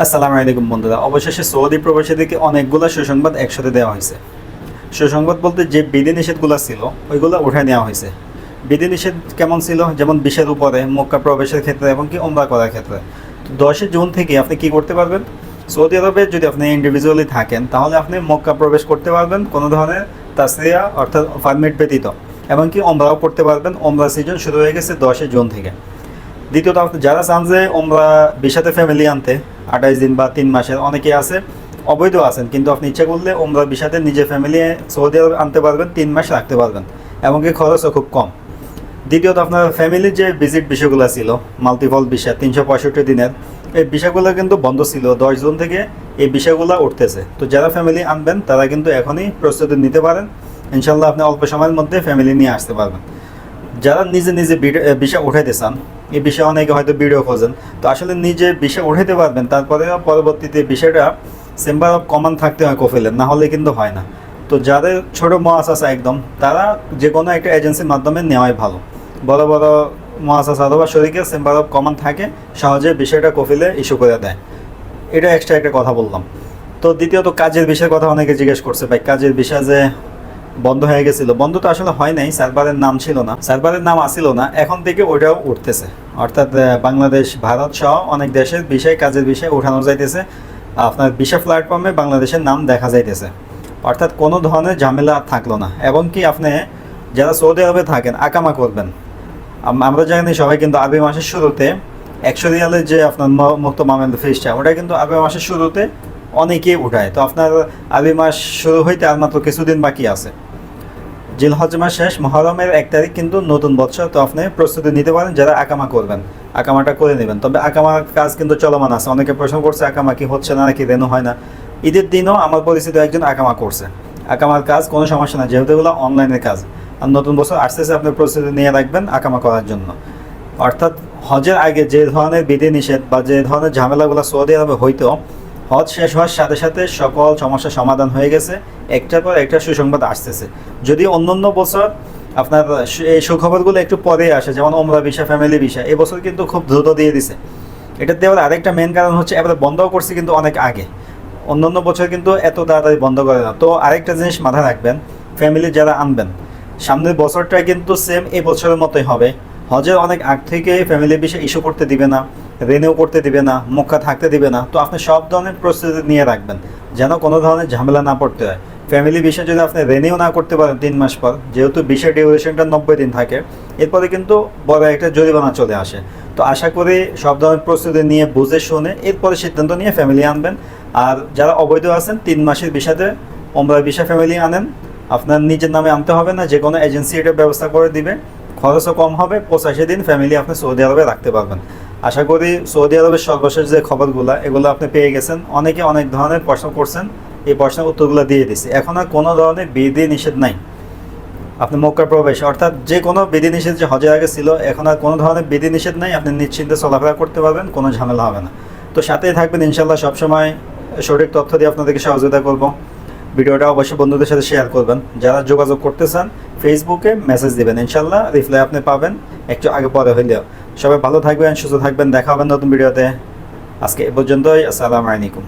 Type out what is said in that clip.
আসসালামু আলাইকুম বন্ধুরা। অবশেষে সৌদি প্রবাসীদেরকে অনেকগুলো সুসংবাদ একসাথে দেওয়া হয়েছে। সুসংবাদ বলতে যে বিধিনিষেধগুলো ছিল, ওইগুলো উঠে নেওয়া হয়েছে। বিধিনিষেধ কেমন ছিল? যেমন বিশের উপরে, মক্কা প্রবেশের ক্ষেত্রে এবং কি ওমরা করার ক্ষেত্রে। দশই জুন থেকে আপনি কি করতে পারবেন? সৌদি আরবে যদি আপনি ইন্ডিভিজুয়ালি থাকেন, তাহলে আপনি মক্কা প্রবেশ করতে পারবেন কোনো ধরনের তাসরিয়া অর্থাৎ পারমিট ব্যতীত। এমনকি ওমরাও করতে পারবেন। ওমরা সিজন শুরু হয়ে গেছে দশই জুন থেকে। দ্বিতীয়ত যারা চান যে ওমরা বিশাতে ফ্যামিলি আনতে, আঠাইশ দিন বা তিন মাসের, অনেকে আছে, অবৈধ আছেন, কিন্তু আপনি ইচ্ছা করলে ওমরা বিশাতে নিজের ফ্যামিলি সৌদি আরব আনতে পারবেন, তিন মাস রাখতে পারবেন, এমনকি খরচও খুব কম। দ্বিতীয়ত আপনার ফ্যামিলির যে ভিজিট বিষয়গুলো ছিল মাল্টিপল বিষয়, তিনশো পঁয়ষট্টি দিনের, এই বিষয়গুলো কিন্তু বন্ধ ছিল, দশ জুন থেকে এই বিষয়গুলো উঠতেছে। তো যারা ফ্যামিলি আনবেন, তারা কিন্তু এখনই প্রস্তুতি নিতে পারেন ইনশাল্লাহ আপনি অল্প সময়ের মধ্যে ফ্যামিলি নিয়ে আসতে পারবেন। যারা নিজে নিজে বিষয় উঠাইতে চান, এই বিষয়ে অনেকে হয়তো ভিডিও খোঁজেন, তো আসলে নিজে বিষয় উঠাইতে পারবেন, তারপরে পরবর্তীতে বিষয়টা চেম্বার অফ কমান থাকতে হয় কফিলের না হলে কিন্তু হয় না। তো যাদের ছোট আছে একদম, তারা যে কোনো একটা এজেন্সির মাধ্যমে নেওয়াই ভালো। বড় বড় আছে অথবা শরীরকে চেম্বার অফ কমান থাকে, সহজে বিষয়টা কফিলে ইস্যু করে দেয়। এটা এক্সট্রা একটা কথা বললাম। তো দ্বিতীয়ত কাজের বিষয়ের কথা অনেকে জিজ্ঞেস করছে, ভাই, কাজের বিষয় যে বন্ধ হয়ে গেছিল। বন্ধ তো আসলে হয় নাই, সার্ভারের নাম ছিল না। সার্ভারের নাম আসিল না, এখন থেকে ওইটাও উঠতেছে। অর্থাৎ বাংলাদেশ, ভারত সহ অনেক দেশের বিষয়, কাজের বিষয় উঠানো যাইতেছে। আপনার বিশা প্ল্যাটফর্মে বাংলাদেশের নাম দেখা যাইতেছে। অর্থাৎ কোনো ধরনের ঝামেলা থাকল না। এবং কি আপনি যারা সৌদি আরবে থাকেন, আকামা করবেন। আমরা জানি সবাই কিন্তু আরবি মাসের শুরুতে একশো রিয়ালের যে আপনার মুক্ত মামেল ফিসটা ওটা কিন্তু আরবি মাসের শুরুতে অনেকেই উঠায়। তো আপনার আরবি মাস শুরু হইতে আর মাত্র কিছুদিন বাকি আছে। জিলহজ মাস শেষ, মহরমের এক তারিখ কিন্তু নতুন বছর, তো আপনি প্রস্তুতি নিতে পারেন যারা আকামা করবেন। আকামাটা করে নেবেন। তবে আকামার কাজ কিন্তু চলমান আছে। অনেকে প্রশ্ন করছে, আকামা কি হচ্ছে না, নাকি রেনু হয় না? ঈদের দিনও আমার পরিচিত একজন আকামা করছে। আকামার কাজ কোনো সমস্যা না যেহেতু এগুলো অনলাইনের কাজ। আর নতুন বছর আসতে আপনি প্রস্তুতি নিয়ে রাখবেন আকামা করার জন্য। অর্থাৎ হজের আগে যে ধরনের বিধি নিষেধ বা যে ধরনের ঝামেলাগুলো সৌদি আরবে হইতো হজ শেষ হওয়ার সাথে সাথে সকল সমস্যার সমাধান হয়ে গেছে। একটার পর একটা সুসংবাদ আসতেছে। যদি অন্য অন্য বছর আপনার এই সুখবরগুলো একটু পরে আসে, যেমন ওমরা বিষয় ফ্যামিলি বিষয় এবছর কিন্তু খুব দ্রুত দিয়ে দিছে। এটা দেওয়ার আরেকটা মেন কারণ হচ্ছে, এবারে বন্ধও করছে কিন্তু অনেক আগে। অন্য অন্য বছর কিন্তু এত তাড়াতাড়ি বন্ধ করে না। তো আরেকটা জিনিস মাথায় রাখবেন ফ্যামিলি যারা আনবেন, সামনের বছরটা কিন্তু সেম এই বছরের মতোই হবে। হজের অনেক আগ থেকে ফ্যামিলি বিষয়ে ইস্যু করতে দিবে না। রেনিউ করতে দিবে না মক্কা থাকতে দিবে না। তো আপনি সব ধরনের প্রস্তুতি নিয়ে রাখবেন, যেন কোনো ধরনের ঝামেলা না পড়তে হয়। ফ্যামিলি বিষয়ে যদি আপনি রেনিউ না করতে পারেন তিন মাস পর, যেহেতু বিষয় ডিউরেশনটা নব্বই দিন থাকে, এরপরে কিন্তু বড় একটা জরিমানা চলে আসে। তো আশা করি সব ধরনের প্রস্তুতি নিয়ে বুঝে শুনে এরপরে সিদ্ধান্ত নিয়ে ফ্যামিলি আনবেন। আর যারা অবৈধ আছেন, তিন মাসের বিষয়তে ওমরা বিষয় ফ্যামিলি আনেন। আপনার নিজের নামে আনতে হবে না যে কোনো এজেন্সি এটা ব্যবস্থা করে দিবে। খরচও কম হবে, পঁচাশি দিন ফ্যামিলি আপনি সৌদি আরবে রাখতে পারবেন। আশা করি সৌদি আরবের সর্বশেষ যে খবরগুলো, এগুলো আপনি পেয়ে গেছেন। অনেকে অনেক ধরনের প্রশ্ন করছেন, এই প্রশ্নের উত্তরগুলো দিয়ে দিছি। এখন আর কোনো ধরনের বিধি নিষেধ নাই। আপনি মক্কা প্রবেশ, অর্থাৎ যে কোনো বিধি নিষেধ যে হজের আগে ছিল, এখন আর কোনো ধরনের বিধি নিষেধ নাই। আপনি নিশ্চিন্তে চলাফেরা করতে পারবেন, কোনো ঝামেলা হবে না। তো সাথেই থাকবেন ইনশাল্লাহ সবসময় সঠিক তথ্য দিয়ে আপনাদেরকে সহযোগিতা করব। ভিডিওটা অবশ্যই বন্ধুদের সাথে শেয়ার করবেন। যারা যোগাযোগ করতে চান ফেসবুকে মেসেজ দিবেন। ইনশাল্লাহ রিপ্লাই আপনি পাবেন একটু আগে পরে হইলেও। সবাই ভালো থাকবেন, সুস্থ থাকবেন। দেখা হবে নতুন ভিডিওতে। আজকে এ পর্যন্তই। আসসালামু আলাইকুম।